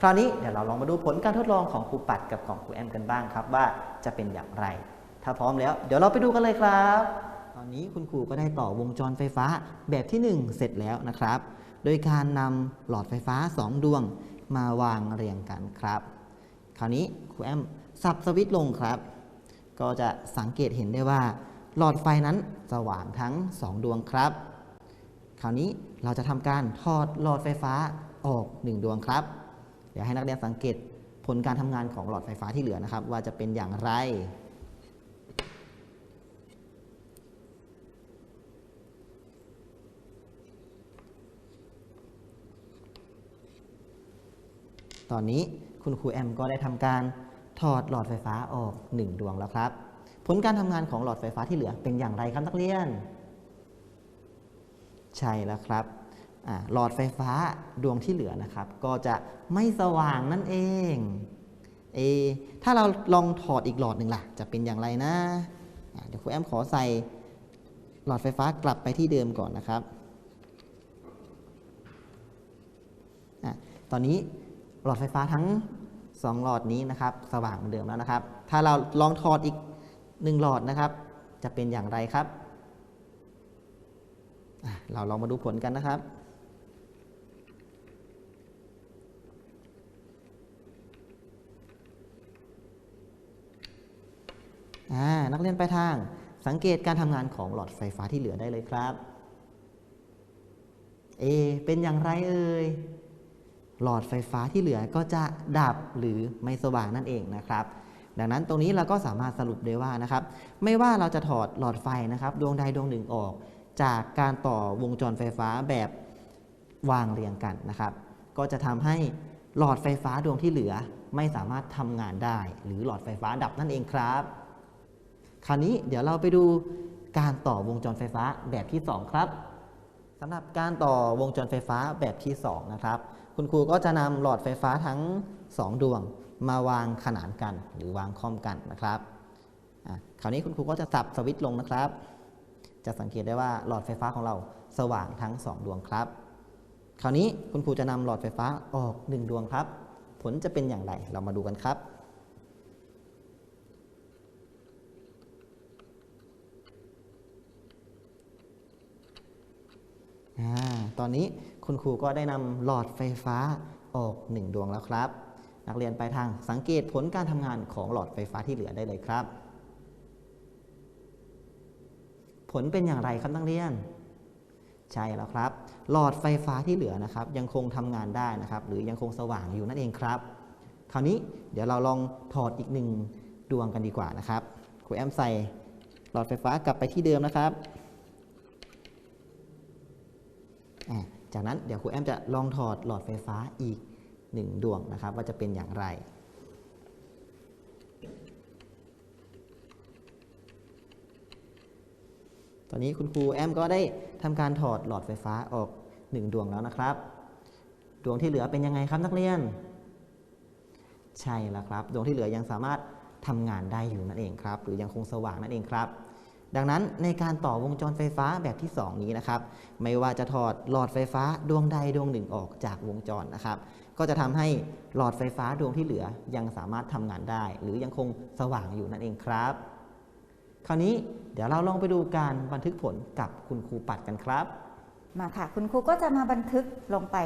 คราวนี้เดี๋ยวเราลองมาดูผลการทดลองของครูปัดกับของครูแอมกันบ้างครับ ว่าจะเป็นอย่างไร ถ้าพร้อมแล้ว เดี๋ยวเราไปดูกันเลยครับ ตอนนี้คุณครูก็ได้ต่อวงจรไฟฟ้าแบบที่ 1 เสร็จแล้วนะครับ โดยการนำหลอดไฟฟ้า 2 ดวงมาวางเรียงกันครับ คราวนี้ครูแอมสับสวิตช์ลงครับ ก็จะสังเกตเห็นได้ว่า หลอดไฟนั้นสว่างทั้ง 2 ดวงครับ คราวนี้เราจะทำการถอดหลอดไฟฟ้าออก 1 ดวงครับ ดี๋ยวให้นักเรียนสังเกตผลการทำงานของหลอดไฟฟ้าที่เหลือนะครับ ว่าจะเป็นอย่างไร ตอนนี้คุณครูแอมก็ได้ทำการถอดหลอดไฟฟ้าออก 1 ดวงแล้วครับ ผลการทำงานของหลอดไฟฟ้าที่เหลือเป็นอย่างไรครับนักเรียน ใช่แล้วครับ หลอดไฟฟ้าดวงที่เหลือนะครับ ก็จะไม่สว่างนั่นเองเอถ้าเราลองถอดอีกหลอดหนึ่งล่ะ จะเป็นอย่างไรนะเดี๋ยวครูแอมขอใส่หลอดไฟฟ้ากลับไปที่เดิมก่อนนะครับอตอนนี้หลอดไฟฟ้าทั้ง 2 หลอดนี้นะครับ สว่างเหมือนเดิมแล้วนะครับ ถ้าเราลองถอดอีกหนึ่งหลอดนะครับ จะเป็นอย่างไรครับ เราลองมาดูผลกันนะครับ นักเรียนไปลายทางสังเกตการทำงานของหลอดไฟฟ้าที่เหลือได้เลยครับ เอ เป็นอย่างไรเอ่ย หลอดไฟฟ้าที่เหลือก็จะดับหรือไม่สว่างนั่นเองนะครับ ดังนั้นตรงนี้เราก็สามารถสรุปได้ว่านะครับ ไม่ว่าเราจะถอดหลอดไฟนะครับ ดวงใดดวงหนึ่งออก จากการต่อวงจรไฟฟ้าแบบวางเรียงกันนะครับ ก็จะทำให้หลอดไฟฟ้าดวงที่เหลือไม่สามารถทำงานได้ หรือหลอดไฟฟ้าดับนั่นเองครับ คราวนี้เดี๋ยวเราไปดูการต่อวงจรไฟฟ้าแบบที่ 2 ครับสำหรับการต่อวงจรไฟฟ้าแบบที่ 2 นะครับ คุณครูก็จะนำหลอดไฟฟ้าทั้ง 2 ดวงมาวางขนานกันหรือวางค่อมกันนะครับคราวนี้คุณครูก็จะสับสวิตช์ลงนะครับ จะสังเกตได้ว่าหลอดไฟฟ้าของเราสว่างทั้ง 2 ดวงครับ คราวนี้คุณครูจะนำหลอดไฟฟ้าออก 1 ดวงครับ ผลจะเป็นอย่างไรเรามาดูกันครับ อา ตอนนี้คุณครูก็ได้นำหลอดไฟฟ้าออก 1 ดวงแล้วครับ นักเรียนไปทางสังเกตผลการทำงานของหลอดไฟฟ้าที่เหลือได้เลยครับ ผลเป็นอย่างไรครับนักเรียน ใช่แล้วครับ หลอดไฟฟ้าที่เหลือนะครับ ยังคงทำงานได้นะครับ หรือยังคงสว่างอยู่นั่นเองครับ คราวนี้เดี๋ยวเราลองถอดอีกหนึ่งดวงกันดีกว่านะครับครูแอมใส่หลอดไฟฟ้ากลับไปที่เดิมนะครับ อะ จากนั้นเดี๋ยวครูแอมจะลองถอดหลอดไฟฟ้าอีกหนึ่งดวงนะครับ ว่าจะเป็นอย่างไรตอนนี้คุณครูแอมก็ได้ทำการถอดหลอดไฟฟ้าออกหนึ่งดวงแล้วนะครับ ดวงที่เหลือเป็นยังไงครับนักเรียน ใช่แล้วครับ ดวงที่เหลือยังสามารถทำงานได้อยู่นั่นเองครับ หรือยังคงสว่างนั่นเองครับ ดังนั้นในการต่อวงจรไฟฟ้าแบบที่ 2 นี้นะครับ ไม่ว่าจะถอดหลอดไฟฟ้าดวงใดดวงหนึ่งออกจากวงจรนะครับ ก็จะทำให้หลอดไฟฟ้าดวงที่เหลือยังสามารถทำงานได้ หรือยังคงสว่างอยู่นั่นเองครับ คราวนี้เดี๋ยวเราลองไปดูการบันทึกผลกับคุณครูปัดกันครับ มาค่ะ คุณครูก็จะมาบันทึกลงไป